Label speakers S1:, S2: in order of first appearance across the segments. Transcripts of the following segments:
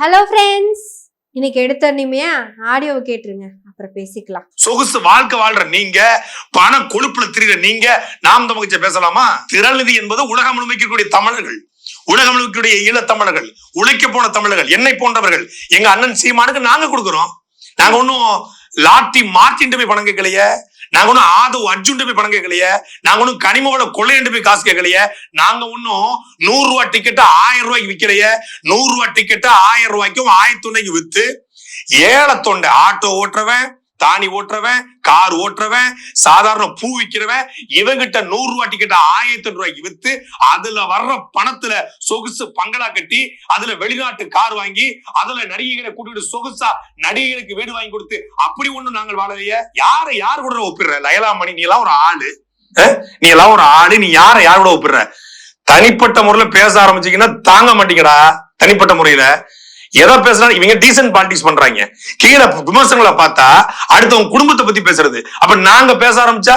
S1: Hello friends இன்னைக்கு எடுத்த இனிமையா ஆடியோவை கேட்டுருங்க. அப்புறம் பேசிக்கலாம்.
S2: சொகுசு வாழ்க்கை வாழ்ற நீங்க பணம் கொழுப்புல திரிகிற நீங்க நாம் தமிழ்ச்சி பேசலாமா? திரள்நிதி என்பது உலகம் முழுமைக்கக்கூடிய தமிழர்கள் உலகம் முழுமைக்கூடிய ஈழத்தமிழர்கள் உழைக்க போன தமிழர்கள் என்னை போன்றவர்கள் எங்க அண்ணன் சீமானுக்கு நாங்க கொடுக்குறோம். நாங்க ஒன்றும் லாட்டி மார்ட்டின் போய் பணம் கேட்கலையே. நாங்க ஒன்னும் ஆதவ் அர்ஜுன் போய் பணம் கேட்கலையே? நாங்க ஒன்றும் கனிமோட கொள்ளையண்டு போய் காசு கேட்கலையே? நாங்க ஒன்னும் நூறு ரூபாய் டிக்கெட் ஆயிரம் ரூபாய்க்கு விற்கலையே நூறு ரூபாய் டிக்கெட்டு ஆயிரம் ரூபாய்க்கும் ஆயிரத்தி ஒன்றைக்கு வித்து ஏழை தொண்டை ஆட்டோ ஓட்டுறவன் தானி ஓட்டுறவன் கார் ஓட்டுறவன் சாதாரண பூ விற்கிறவன் இவங்கிட்ட நூறு ரூபா டிக்கெட் ஆயிரத்தி ரூபாய்க்கு வித்து அதுல வர்ற பணத்துல சொகுசு பங்களா கட்டி அதுல வெளிநாட்டு கார் வாங்கி அதுல நடிகைகளை கூட்டிட்டு சொகுசா நடிகைகளுக்கு வீடு வாங்கி கொடுத்து அப்படி ஒண்ணு நாங்கள் வாழலையே? யாரை யார் கூட ஒப்பிடுற? லயலாமணி நீ எல்லாம் ஒரு ஆளு. அஹ்? நீ எல்லாம் ஒரு ஆளு நீ யாரை யார் கூட ஒப்பிடுற? தனிப்பட்ட முறையில பேச ஆரம்பிச்சீங்கன்னா தாங்க மாட்டீங்கடா தனிப்பட்ட முறையில. எதை பேசுறாங்க இவங்க டீசன்ட் பாலிடிக்ஸ் பண்றாங்க. கீழே விமர்சனங்களை பார்த்தா அடுத்தவங்க குடும்பத்தை பத்தி பேசுறது. அப்ப நாங்க பேச ஆரம்பிச்சா?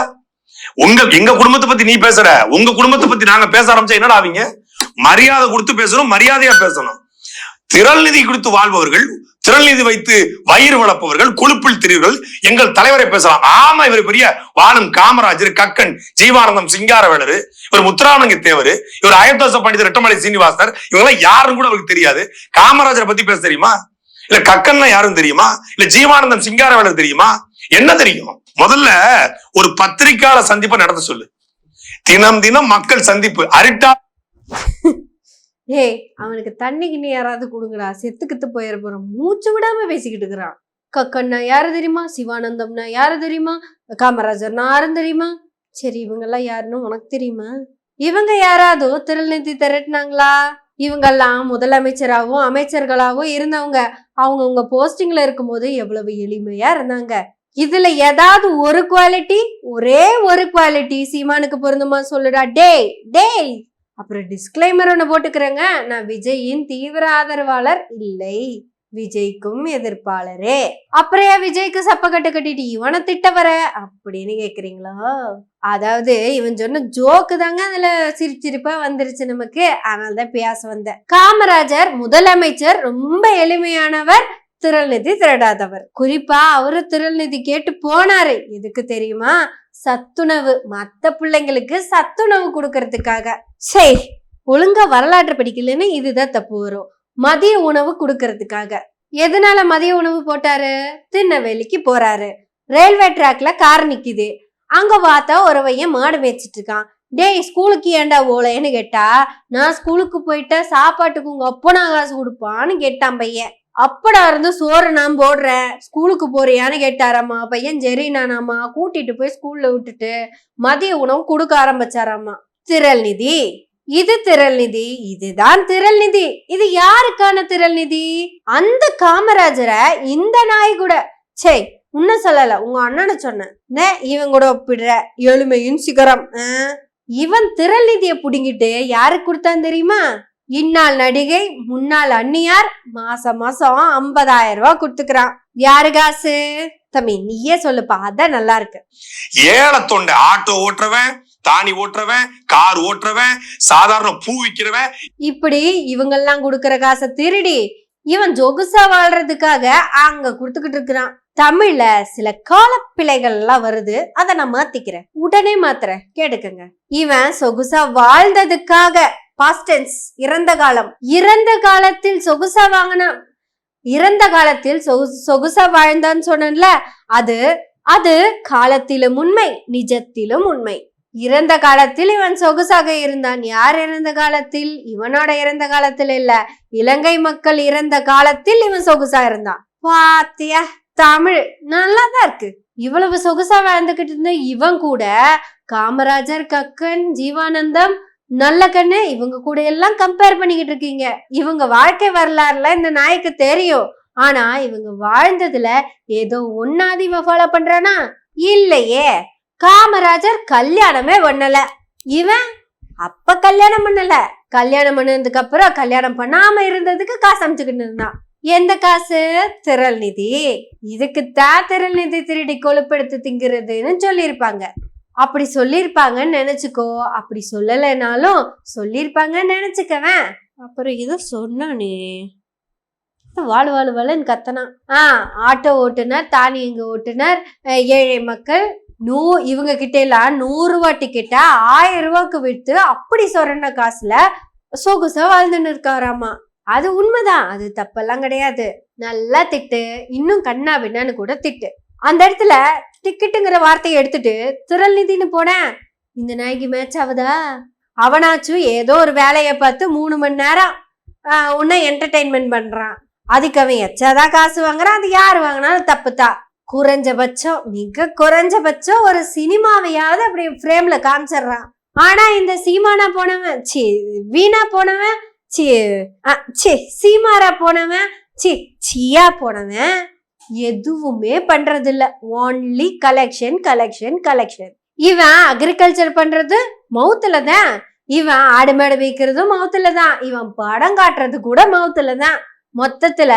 S2: உங்க எங்க குடும்பத்தை பத்தி நீ பேசுற? உங்க குடும்பத்தை பத்தி நாங்க பேச ஆரம்பிச்சா என்னடா ஆவீங்க மரியாதை கொடுத்து பேசணும் மரியாதையா பேசணும். திரள் நிதி கொடுத்து வாழ்பவர்கள் திரள்நிதி வைத்து வயிறு வளர்ப்பவர்கள் கொழுப்பில் திரிவர்கள் எங்கள் தலைவரை பேசலாம். ஆமா இவர் பெரிய வாழும் காமராஜர் கக்கன் ஜீவானந்தம் சிங்காரவேலர் இவர் முத்துராமலிங்க தேவர் இவர் அயோத்தாச பண்டிதர் ரெட்டமலை சீனிவாசர் இவங்க யாருன்னு கூட அவருக்கு தெரியாது. காமராஜரை பத்தி பேச தெரியுமா? இல்ல கக்கன்னா யாரும் தெரியுமா? இல்ல ஜீவானந்தம் சிங்காரவேலர் தெரியுமா? என்ன தெரியும்? முதல்ல ஒரு பத்திரிக்கையாளர் சந்திப்பை நடத்த சொல்லு. தினம் தினம் மக்கள் சந்திப்பு அரிட்டா
S1: ஏய் அவனுக்கு தண்ணி கிண்ணி யாராவது கொடுங்கடா. செத்துக்கித்து போயிட போறான் மூச்சு விடாம பேசிக்கிட்டு இருக்கிறான். கக்கண்ணா யாரு தெரியுமா? சிவானந்தம்னா யாரு தெரியுமா? காமராஜர்னா யாரும் தெரியுமா? சரி இவங்கெல்லாம் யாருன்னு உனக்கு தெரியுமா? இவங்க யாராவது திருநிதி திரட்டினாங்களா? இவங்கெல்லாம் முதலமைச்சராகவும் அமைச்சர்களாகவும் இருந்தவங்க. அவங்கவுங்க போஸ்டிங்ல இருக்கும்போது எவ்வளவு எளிமையா இருந்தாங்க. இதுல ஏதாவது ஒரு குவாலிட்டி ஒரே ஒரு குவாலிட்டி சீமானுக்கு பொருந்துமா சொல்லுடா. டேய் டேய். அப்புறம் டிஸ்க்ளைமர் ஒன்று போட்டுக்கிறேங்க. நான் விஜயின் தீவிர ஆதரவாளர் இல்லை. விஜய்க்கும் எதிர்ப்பாளரே. அப்புறம் ஏன் விஜய்க்கு சப்பக்கட்டு கட்டிட்டு இவனை திட்ட வர அப்படின்னு கேக்குறீங்களா? அதாவது இவன் சொன்ன ஜோக்கு தாங்க அதுல சிரிச்சிரிப்பா வந்துருச்சு நமக்கு. அதனால தான் பேச வந்தேன். காமராஜர் முதலமைச்சர் ரொம்ப எளிமையானவர் திரள்நிதி திரடாதவர். குறிப்பா அவரு திரள்நிதி கேட்டு போனாரு. எதுக்கு தெரியுமா? சத்துணவு. மத்த பிள்ளைங்களுக்கு சத்துணவு கொடுக்கறதுக்காக. சே ஒழுங்கா வரலாற்று படிக்கலன்னு இதுதான் தப்பு வரும். மதிய உணவு கொடுக்கறதுக்காக. எதனால மதிய உணவு போட்டாரு? திருநெல்வேலிக்கு போறாரு. ரயில்வே ட்ராக்ல கார் நிக்குது. அங்க பார்த்தா ஒரு பையன் மாடு மேய்ச்சிட்டு இருக்கான் டேய் ஸ்கூலுக்கு ஏன்டா ஓலைன்னு கேட்டா நான் ஸ்கூலுக்கு போயிட்டா சாப்பாட்டுக்கு உங்க அப்பனா காசு கொடுப்பான்னு கேட்டான் பையன். அப்படா இருந்து சோறு நான் போடுறேன். ஸ்கூலுக்கு போறியான்னு கேட்டாராம்மா. பையன் சரி நானாம்மா கூட்டிட்டு போய் ஸ்கூல்ல விட்டுட்டு மதிய உணவு கொடுக்க ஆரம்பிச்சாராம்மா. திரள் நிதி. இது திரள் நிதி. இதுதான் திரள் நிதி. இது யாருக்கான திரள் நிதி? அந்த காமராஜரை இந்த நாய் கூட. சே உன்ன சொல்லல. உங்க அண்ணனை சொன்னேன். இவன் கூட ஒப்பிடுற. எளிமையும் சிகரம். ஆ? இவன் திரள் நிதியை புடுங்கிட்டு யாருக்கு கொடுத்தான் தெரியுமா? இந்நாள் நடிகை முன்னாள் அந்நியார் மாசம் மாசம் ஐம்பதாயிரம் ரூபாய் கொடுத்துக்கிறான். யாரு காசு? தம்பி நீயே சொல்லுப்பா அதான் நல்லா இருக்கு.
S2: ஏழை தொண்டை ஆட்டோ ஓட்டுறவன் தானி ஓட்டுறவன் கார் ஓட்டுறவன் சாதாரண பூ விற்கிறவன்
S1: இப்படி இவங்கெல்லாம் கொடுக்கற காசை திருடி இவன் ஜொகுசா வாழ்றதுக்காக அங்க கொடுத்துக்கிட்டு இருக்கிறான். தமிழ்ல சில காலப்பிழைகள் எல்லாம் வருது அதை நான் மாத்திக்கிறேன். உடனே மாத்துறேன் கேட்டுக்கங்க. இவன் சொகுசா வாழ்ந்ததுக்காக பாஸ்டென்ஸ் இறந்த காலம். இறந்த காலத்தில் சொகுசா வாங்கின இறந்த காலத்தில் சொகுசா வாழ்ந்தான்னு சொன்னேன்ல அது அது காலத்திலும் உண்மை நிஜத்திலும் உண்மை. இறந்த காலத்தில் இவன் சொகுசாக இருந்தான். யார் இறந்த காலத்தில்? இவனோட இறந்த காலத்தில் இல்ல. இலங்கை மக்கள் இறந்த காலத்தில் இவன் சொகுசா இருந்தான். பாத்தியா? தமிழ் நல்லாதான் இருக்கு. இவ்வளவு சொகுசா வாழ்ந்துகிட்டு இருந்த இவன் கூட காமராஜர் கக்கன் ஜீவானந்தம் நல்ல கண்ணு இவங்க கூட எல்லாம் கம்பேர் பண்ணிக்கிட்டு இருக்கீங்க. இவங்க வாழ்க்கை வரலாறுல இந்த நாய்க்கு தெரியும். ஆனா இவங்க வாழ்ந்ததுல ஏதோ ஒன்னாவது இவன் ஃபாலோ பண்றானா? இல்லையே. காமராஜர் கல்யாணமே பண்ணல. இவன் அப்ப கல்யாணம் பண்ணல. கல்யாணம் பண்ணதுக்கு அப்புறம் கல்யாணம் பண்ணாம இருந்ததுக்கு காசு அமைச்சுக்கிட்டு இருந்தான். எந்த காசு? திரள் நிதி. இதுக்குத்தான் திரள் நிதி திருடி கொழுப்பெடுத்து திங்கிறதுன்னு சொல்லியிருப்பாங்க. அப்படி சொல்லியிருப்பாங்கன்னு நினைச்சுக்கோ. அப்படி சொல்லலைனாலும் சொல்லியிருப்பாங்கன்னு நினைச்சுக்கவேன். அப்புறம் இதை சொன்னானே வாழ் வாழ் வாழுன்னு கத்தனான் ஆ ஆட்டோ ஓட்டுநர் தானியங்க ஓட்டுநர் அஹ் ஏழை மக்கள் நூ இவங்க கிட்ட எல்லாம் நூறு ரூபா டிக்கெட்டை ஆயிரம் ரூபாய்க்கு விட்டு அப்படி சொரண காசுல சொகுசா வாழ்ந்துன்னு இருக்காராமா. அது உண்மைதான். அது தப்பெல்லாம் கிடையாது. நல்லா திட்டு. இன்னும் கண்ணா பின்னான்னு கூட திட்டு. அந்த இடத்துல டிக்கெட்டுங்கிற வார்த்தையை எடுத்துட்டு திரள் நிதின்னு போனேன் இந்த நாய்க்கு மேட்ச் ஆகுதா? அவனாச்சும் ஏதோ ஒரு வேலையை பார்த்து மூணு மணி நேரம் ஆஹ், உன்னை என்டர்டெயின்மெண்ட் அதுக்கு அவன் எச்சாதான் காசு வாங்குறான் அது யார் வாங்கினாலும் தப்பு தான். குறைஞ்சபட்சம் மிக குறைஞ்சபட்சம் ஒரு சினிமாவையாவது அப்படி ஃப்ரேம்ல காமிச்சிடுறான். ஆனா இந்த சீமானா போனவன் சி வீணா போனவன் சி ஆ, சி சீமாரா போனவன் சி சியா போனவன் எதுவுமே பண்றதில்ல. Only only collection collection collection இவன் அக்ரிகல்ச்சர் பண்றது மவுத்துல தான். இவன் ஆடு மாடு வைக்கிறதும் மவுத்துல தான். இவன் படம் காட்டுறது கூட மவுத்துல தான். மொத்தத்துல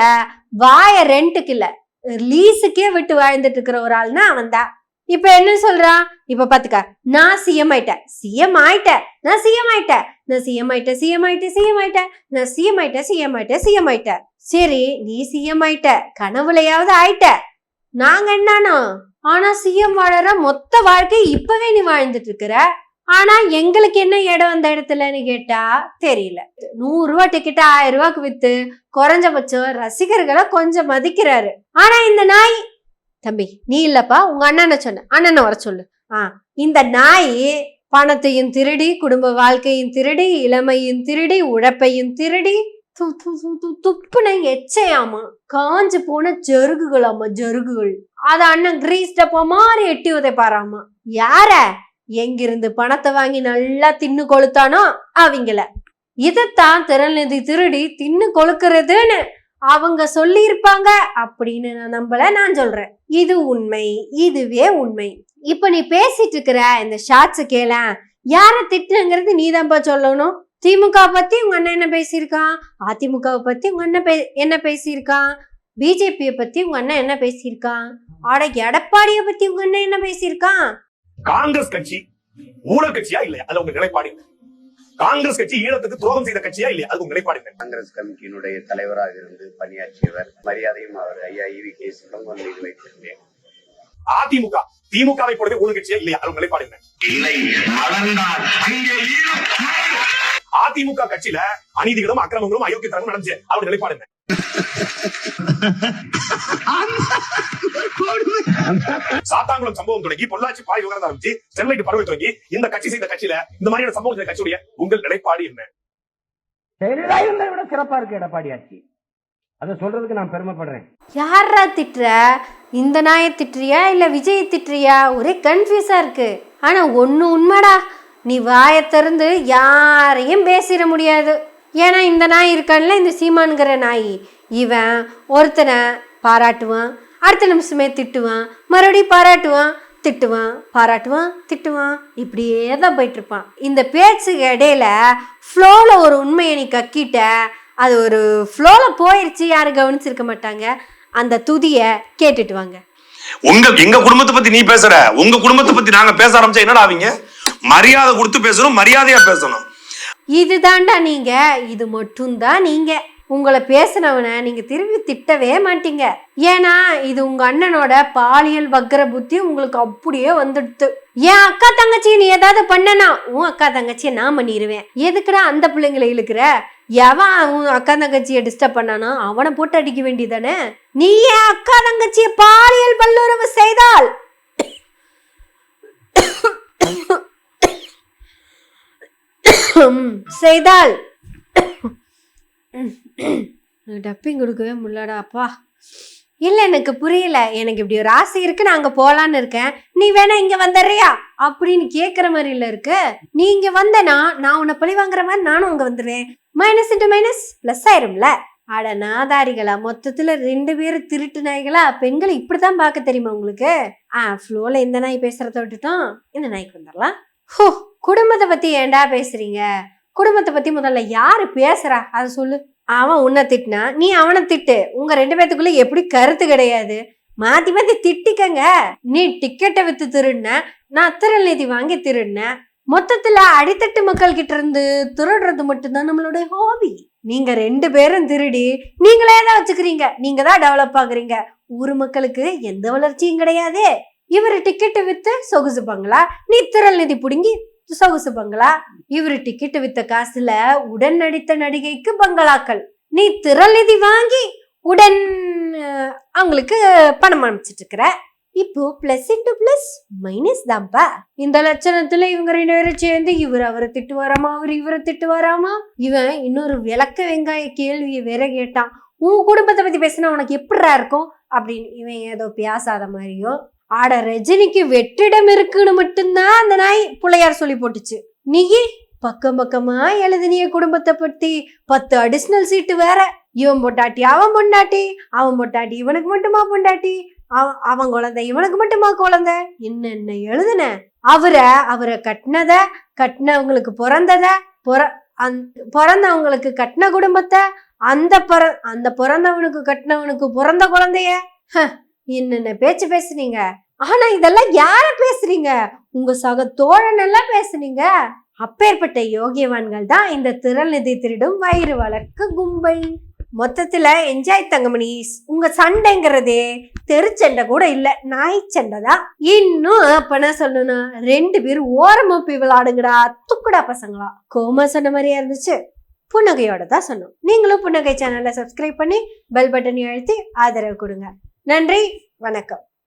S1: வாய ரெண்ட்டுக்கு இல்ல. லீஸுக்கே விட்டு வாழ்ந்துட்டு இருக்கிற ஒரு ஆள்னா அவன் தான். இப்ப என்ன சொல்றான்? இப்ப பாத்துக்க. நான் சிஎம் ஆயிட்டேன். சிஎம் ஆயிட்டேன். நான் சிஎம் ஆயிட்டேன். நான் சிஎம் ஆயிட்டேன் சிஎம் ஆயிட்டேன் சிஎம் ஆயிட்டேன். நான் சிஎம் ஆயிட்டேன் சிஎம் ஆயிட்டேன் சிஎம் ஆயிட்டேன். சரி நீ சிஎம் ஆயிட்ட கனவுலையாவது ஆயிட்ட. நாங்க என்னானோ ஆனா சிஎம் வாழற மொத்த வாழ்க்கை இப்பவே நீ வாழ்ந்துட்டு இருக்கிற. ஆனா எங்களுக்கு என்ன இடம் அந்த இடத்துலன்னு கேட்டா தெரியல. நூறு ரூபா டிக்கெட் ஆயிரம் ரூபாய்க்கு வித்து குறைஞ்சபட்சம் ரசிகர்களை கொஞ்சம் மதிக்கிறாரு. ஆனா இந்த நாய் தம்பி நீ இல்லப்பா உங்க அண்ணனை சொன்ன. அண்ணனை வர சொல்லு. ஆ இந்த நாய் பணத்தையும் திருடி குடும்ப வாழ்க்கையும் திருடி இளமையும் திருடி உழைப்பையும் திருடி து து துப்புன எச்சையாமா? காஞ்சு போன ஜருகுகளாமா ஜருகுகள்? அத அண்ணன் கிரீஸ் டப்பா மாதிரி எட்டி உதைப்பாராமா? யார? எங்கிருந்து பணத்தை வாங்கி நல்லா தின்னு கொளுத்தானோ அவங்கள. இதைத்தான் திறநிதி திருடி தின்னு கொழுக்கிறதுன்னு அவங்க சொல்லியிருப்பாங்க அப்படின்னு நான் நம்பல நான் சொல்றேன். இது உண்மை இதுவே உண்மை. இப்ப நீ பேசிட்டு இருக்கிற இந்த ஷார்ட்ஸ் கேள. யார திட்டுங்கிறது நீதான்ப்பா சொல்லணும். திமுக பத்தி உங்க அண்ணன் என்ன பேசியிருக்கான்? அதிமுகவை பத்தி உங்க அண்ணன் பே- என்ன பேசியிருக்கான்? பிஜேபியை பத்தி உங்க அண்ணன் என்ன பேசியிருக்கான்? ஆட எடப்பாடிய பத்தி உங்க அண்ணன் என்ன பேசியிருக்கான்?
S2: காங்கிரஸ் கட்சி ஊழல் கட்சியா இல்லையா? அது உங்க நிலைப்பாடு? காங்கிரஸ் கட்சி ஈழத்துக்கு துரோகம் செய்த கட்சியா இல்லையா? அது உங்க நிலைப்பாடு?
S3: காங்கிரஸ் கமிட்டியினுடைய தலைவராக இருந்து பணியாற்றியவர் மரியாதையும் அவர் ஐயா இவி கே சிதம்பரம் மீது வைத்திருந்தேன்.
S2: அதிமுக திமுகவை போலவே ஊழல் கட்சியா இல்லையா? அது உங்க நிலைப்பாடு? அதிமுக கட்சியில அநீதிகளும் அக்கிரமங்களும் அயோக்கியத்தனமும் நடந்துச்சு. அவருடைய நிலைப்பாடு என்ன? சாத்தாங்குளம் சம்பவம் தொடங்கி பொள்ளாச்சி பாய் விவகாரம் ஆரம்பிச்சு ஸ்டெர்லைட் பறவை தொடங்கி இந்த கட்சி செய்த கட்சியில இந்த மாதிரியான சம்பவம் செய்த கட்சியுடைய உங்கள் நிலைப்பாடு என்ன?
S4: விட சிறப்பா இருக்கு எடப்பாடி ஆட்சி. அதை சொல்றதுக்கு நான் பெருமைப்படுறேன்.
S1: யாரா திட்டுற? இந்த நாயை திட்டுறியா? இல்ல விஜய் திட்டுறியா? ஒரே கன்ஃபியூஸா இருக்கு. ஆனா ஒண்ணு உண்மைடா. நீ வாயை திறந்து யாரையும் பேசிட முடியாது. ஏன்னா இந்த நாய் இருக்கான்ல இந்த சீமான்கிற நாய். இவன் ஒருத்தனை பாராட்டுவான் அடுத்த நிமிஷமே திட்டுவான் மறுபடியும் பாராட்டுவான் திட்டுவான் பாராட்டுவான் திட்டுவான். இப்படியே தான் போயிட்டு இருப்பான். இந்த பேச்சுக்கு இடையில ஃப்ளோவில் ஒரு உண்மையை நீ கக்கிட்ட அது ஒரு ஃப்ளோவில் போயிருச்சு யாரும் கவனிச்சிருக்க மாட்டாங்க. அந்த துதியை கேட்டுட்டு வாங்க.
S2: உங்க எங்க குடும்பத்தை பத்தி நீ பேசுற? உங்க குடும்பத்தை பத்தி நாங்க பேச ஆரம்பிச்சா என்னடா ஆவீங்க? மரியாதை கொடுத்து பேசணும் மரியாதையா பேசணும்.
S1: இதுதான்டா நீங்க இது மட்டும்தான் நீங்க. உங்களை பேசினவனை நீங்கள் திரும்பி திட்டவே மாட்டீங்க. ஏன்னா இது உங்கள் அண்ணனோட பாலியல் வக்கர புத்தி உங்களுக்கு அப்படியே வந்துடுத்து. என் அக்கா தங்கச்சி நீ ஏதாவது பண்ணனா உன் அக்கா தங்கச்சியை நான் பண்ணிடுவேன் எதுக்குடா அந்த பிள்ளைங்களை இழுக்கிற? எவன் உன் அக்கா தங்கச்சியை டிஸ்டர்ப் பண்ணானோ அவனை போட்டு அடிக்க வேண்டியதானே? நீ என் அக்கா தங்கச்சியை பாலியல் வல்லுறவு செய்தால். செய்தால். டப்பிங் கொடுக்கவே முடியலடா அப்பா. இல்லை எனக்கு புரியல. எனக்கு இப்படி ஒரு ஆசை இருக்கு நான் அங்கே போகலான்னு இருக்கேன். நீ வேணா இங்கே வந்துடுறியா? அப்படின்னு கேட்குற மாதிரி இல்லை இருக்கு நீ இங்கே வந்தனா நான் உன்னை பழி வாங்குற மாதிரி நானும் அங்கே வந்துடுவேன் மைனஸ் இன்ட்டு மைனஸ் ப்ளஸ் ஆயிரும்ல? அட நாதாரிகளா மொத்தத்தில் ரெண்டு பேரும் திருட்டு நாய்களா? பெண்களை இப்படி தான் பார்க்க தெரியுமா உங்களுக்கு? ஆ ஃப்ளோவில் இந்த நாய் பேசுகிறத விட்டுட்டோம். இந்த நாய்க்கு வந்துடலாம். ஹோ குடும்பத்தை பற்றி ஏன்டா பேசுறீங்க? குடும்பத்தை பற்றி முதல்ல யார் பேசுகிறா அதை சொல்லு. அவன் உன்னை திட்டினா நீ அவனை திட்டு. உங்க ரெண்டு பேத்துக்குள்ள எப்படி கருத்து கிடையாது? மாத்தி மாத்தி திட்டிக்கங்க. நீ டிக்கெட்டை வித்து திருடின நான் திரள் நிதி வாங்கி திருடினேன் மொத்தத்துல அடித்தட்டு மக்கள் கிட்ட இருந்து திருடுறது மட்டும்தான் நம்மளுடைய ஹாபி நீங்க ரெண்டு பேரும் திருடி நீங்களே தான் வச்சுக்கிறீங்க. நீங்க தான் டெவலப் ஆகுறீங்க. ஊர் மக்களுக்கு எந்த வளர்ச்சியும் கிடையாது. இவர் டிக்கெட்டு வித்து சொகுசு பங்களா நீ திரள் நிதி புடுங்கி சொகுசு பங்களா. இவர் டிக்கெட்டு வித்த காசுல உடன் நடித்த நடிகைக்கு பங்களாக்கள். நீ திரள் நிதி வாங்கி உடன் அவங்களுக்கு பணம் அனுப்பிச்சிட்டு இருக்கிற இப்போ பிளஸ் இன்டு பிளஸ் மைனஸ் தான்ப்பா இந்த லட்சணத்துல இவங்க ரெண்டு பேரும் சேர்ந்து இவர் அவரை திட்டு வராமா அவர் இவரை திட்டு வராமா இவன் இன்னொரு விளக்க வெங்காய கேள்வியை வேற கேட்டான். உன் குடும்பத்தை பத்தி பேசினா உனக்கு எப்படிரா இருக்கும்? அப்படின்னு இவன் ஏதோ பேசாத மாதிரியோ ஆட ரஜினிக்கு வெற்றிடம் இருக்குன்னு மட்டும்தான் அந்த நாய் பிள்ளையார் சொல்லி போட்டுச்சு. நீ பக்கம் பக்கமா எழுதினிய குடும்பத்தை பத்தி பத்து அடிஷ்னல் சீட்டு வேற. இவன் பொண்டாட்டி அவன் பொண்டாட்டி அவன் பொண்டாட்டி இவனுக்கு மட்டுமா பொண்டாட்டி? அவன் அவன் குழந்தை இவனுக்கு மட்டுமா குழந்தை? என்னென்ன எழுதுன? அவரை அவரை கட்டினத கட்டினவங்களுக்கு பிறந்தத பிற அந் பிறந்தவங்களுக்கு கட்டின குடும்பத்தை அந்த பிற அந்த பிறந்தவனுக்கு கட்டினவனுக்கு பிறந்த குழந்தைய? ஹ, என்னென்ன பேச்சு பேசுனீங்க? ஆனா இதெல்லாம் யார பேசுறீங்க? உங்க சக தோழன் எல்லாம் பேசுனீங்க? அப்பேற்பட்ட யோகியவான்கள் தான் இந்த திறநிதி திருடும் வயிறு வளர்க்க கும்பல். மொத்தத்துல என்ஜாய் தங்கமணிஸ் உங்க சண்டைங்கிறதே தெருச்சண்டை கூட இல்ல நாய் சண்டை தான். இன்னும் அப்பனா சொல்லணும்னா ரெண்டு பேரும் ஓரமா போய் விளாடுங்கடா துக்குடா பசங்களா. கோமா சொன்ன மாதிரியா இருந்துச்சு. புன்னகையோட தான் சொன்னோம். நீங்களும் புன்னகை சேனலை சப்ஸ்கிரைப் பண்ணி பெல் பட்டனை அழுத்தி ஆதரவு கொடுங்க. நன்றி வணக்கம்.